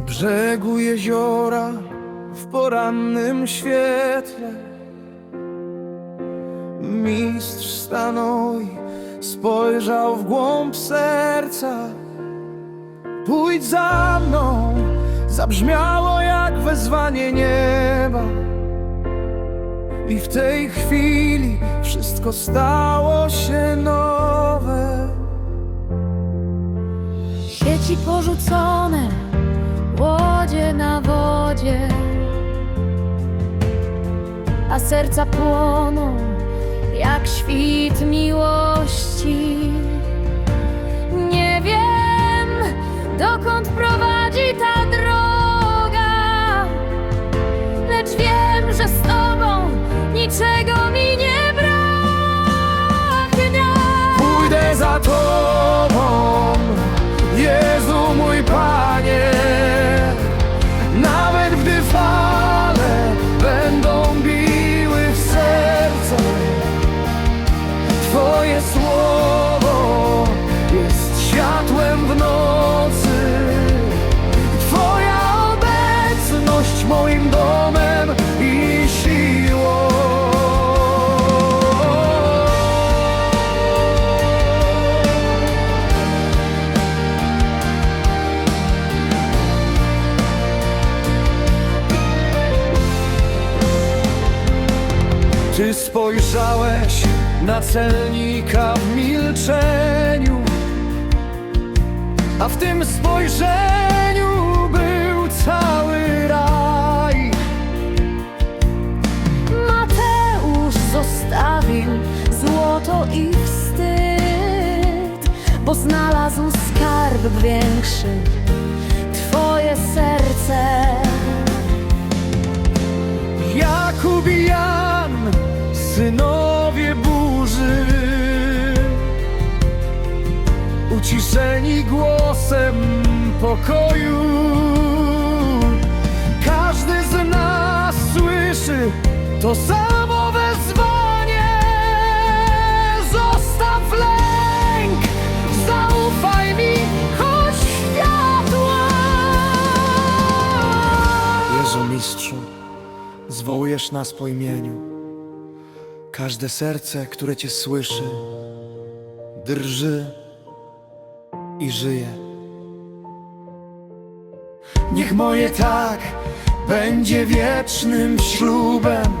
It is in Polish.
brzegu jeziora w porannym świetle. Mistrz stanął i spojrzał w głąb serca. Pójdź za mną, zabrzmiało jak wezwanie nieba. I w tej chwili wszystko stało się nowe. Sieci porzucone, na wodzie, a serca płoną jak świt miłości. Nie wiem, dokąd prowadzi ta droga, lecz wiem, że z tobą niczego mi nie braknie. Pójdę za Tobą, Jezu mój Panie. Czy spojrzałeś na celnika w milczeniu? A w tym spojrzeniu był cały raj. Mateusz zostawił złoto i wstyd, bo znalazł skarb większy, Twoje serce. Jakub i Jan, synowie burzy, uciszeni głosem pokoju. Każdy z nas słyszy to samo wezwanie. Zostaw lęk, zaufaj mi, choć światła. Jezu Mistrzu, zwołujesz nas po imieniu. Każde serce, które Cię słyszy, drży i żyje. Niech moje tak będzie wiecznym ślubem,